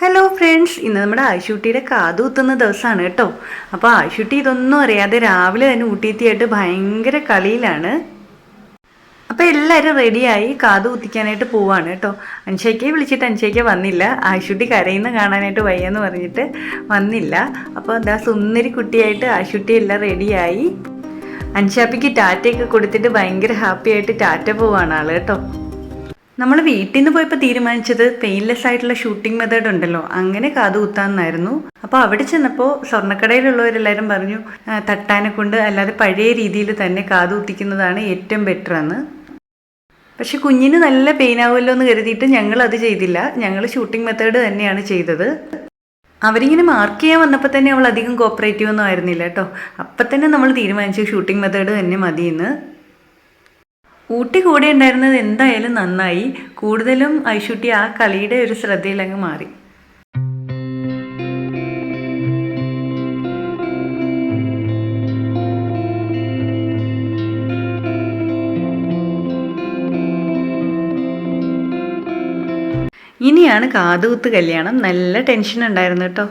Hello friends ഇന്ന് നമ്മുടെ ആശുട്ടിയുടെ കാത് കുത്തുന്ന ദിവസമാണ് കേട്ടോ. അപ്പോൾ ആശുട്ടി ഇതൊന്നും അറിയാതെ രാവിലെ തന്നെ ഊട്ടിയെത്തിയായിട്ട് ഭയങ്കര കളിയിലാണ്. അപ്പോൾ എല്ലാവരും റെഡിയായി കാത് കുത്തിക്കാനായിട്ട് പോവാണ് കേട്ടോ. അൻഷയ്ക്ക് വിളിച്ചിട്ട് അൻഷയ്ക്ക് വന്നില്ല. ആശുട്ടി കരയുന്ന കാണാനായിട്ട് വയ്യെന്ന് പറഞ്ഞിട്ട് വന്നില്ല. അപ്പോൾ എന്താ സുന്ദരി കുട്ടിയായിട്ട് ആശുട്ടി എല്ലാം റെഡിയായി. അൻഷാപ്പിക്ക് ടാറ്റയൊക്കെ കൊടുത്തിട്ട് ഭയങ്കര ഹാപ്പി ആയിട്ട് ടാറ്റ പോവാണ് ആൾ കേട്ടോ. നമ്മൾ വീട്ടിൽ നിന്ന് പോയപ്പോൾ തീരുമാനിച്ചത് പെയിൻലെസ് ആയിട്ടുള്ള ഷൂട്ടിംഗ് മെത്തേഡ് ഉണ്ടല്ലോ. അങ്ങനെ കാത് കുത്താന്നായിരുന്നു. അപ്പോൾ അവിടെ ചെന്നപ്പോൾ സ്വർണക്കടയിലുള്ളവരെല്ലാവരും പറഞ്ഞു "ആ, തട്ടാനെ കൊണ്ട് അല്ലാതെ പഴയ രീതിയിൽ തന്നെ കാത് കുത്തിക്കുന്നതാണ് ഏറ്റവും ബെറ്റർ എന്ന് പക്ഷെ കുഞ്ഞിന് നല്ല പെയിൻ ആവുമല്ലോ എന്ന് കരുതിയിട്ട് ഞങ്ങൾ അത് ചെയ്തില്ല. ഞങ്ങൾ ഷൂട്ടിംഗ് മെത്തേഡ് തന്നെയാണ് ചെയ്തത്. അവരിങ്ങനെ മാർക്ക് ചെയ്യാൻ വന്നപ്പോൾ തന്നെ അവൾ അധികം കോപ്പറേറ്റീവ് ഒന്നും ആയിരുന്നില്ല കേട്ടോ. അപ്പം തന്നെ നമ്മൾ തീരുമാനിച്ചു ഷൂട്ടിംഗ് മെത്തേഡ് തന്നെ മതിയെന്ന്. ഊട്ടി കൂടെ ഉണ്ടായിരുന്നത് എന്തായാലും നന്നായി. കൂടുതലും ഐഷുട്ടി ആ കളിയുടെ ഒരു ശ്രദ്ധയിൽ അങ്ങ് മാറി. ഇനിയാണ് കാതുകുത്ത് കല്യാണം. നല്ല ടെൻഷൻ ഉണ്ടായിരുന്നു കേട്ടോ.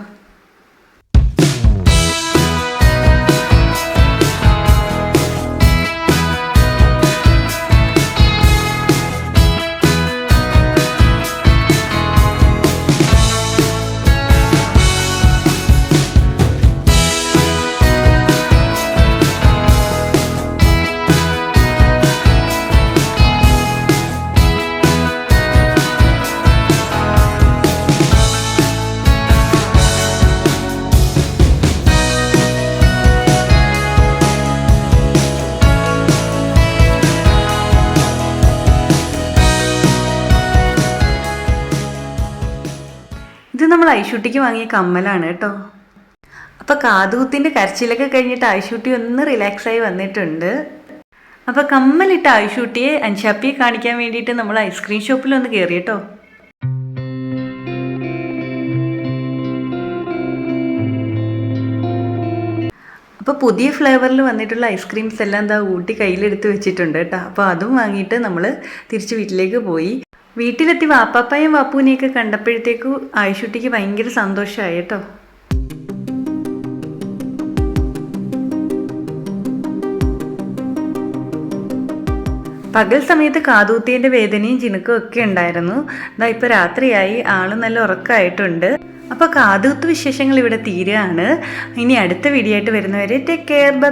ഇത് നമ്മൾ ഐഷൂട്ടിക്ക് വാങ്ങിയ കമ്മലാണ് കേട്ടോ. അപ്പൊ കാതുകുത്തിന്റെ കരച്ചിലൊക്കെ കഴിഞ്ഞിട്ട് ഐഷൂട്ടി ഒന്ന് റിലാക്സ് ആയി വന്നിട്ടുണ്ട്. അപ്പൊ കമ്മലിട്ട ഐഷൂട്ടിയെ അൻഷാപ്പിയെ കാണിക്കാൻ വേണ്ടിയിട്ട് നമ്മൾ ഐസ്ക്രീം ഷോപ്പിൽ ഒന്ന് കയറി കേട്ടോ. അപ്പോൾ പുതിയ ഫ്ലേവറിൽ വന്നിട്ടുള്ള ഐസ്ക്രീംസ് എല്ലാം എന്താ ഊട്ടി കയ്യിലെടുത്ത് വെച്ചിട്ടുണ്ട് കേട്ടോ. അപ്പോൾ അതും വാങ്ങിയിട്ട് നമ്മൾ തിരിച്ച് വീട്ടിലേക്ക് പോയി. വീട്ടിലെത്തി വാപ്പാപ്പായും വാപ്പൂനെയൊക്കെ കണ്ടപ്പോഴത്തേക്കും ആയിഷുട്ടിക്ക് ഭയങ്കര സന്തോഷമായി കേട്ടോ. പകൽ സമയത്ത് കാതൂത്തിന്റെ വേദനയും ചിനുക്കും ഒക്കെ ഉണ്ടായിരുന്നു. ഇതാ ഇപ്പോൾ രാത്രിയായി ആൾ നല്ല ഉറക്കമായിട്ടുണ്ട് അപ്പോൾ കാതൂത്ത് വിശേഷങ്ങൾ ഇവിടെ തീരുകയാണ്. ഇനി അടുത്ത വീഡിയോ ആയിട്ട് വരുന്നവരെ ടേക്ക് കെയർ ബൈ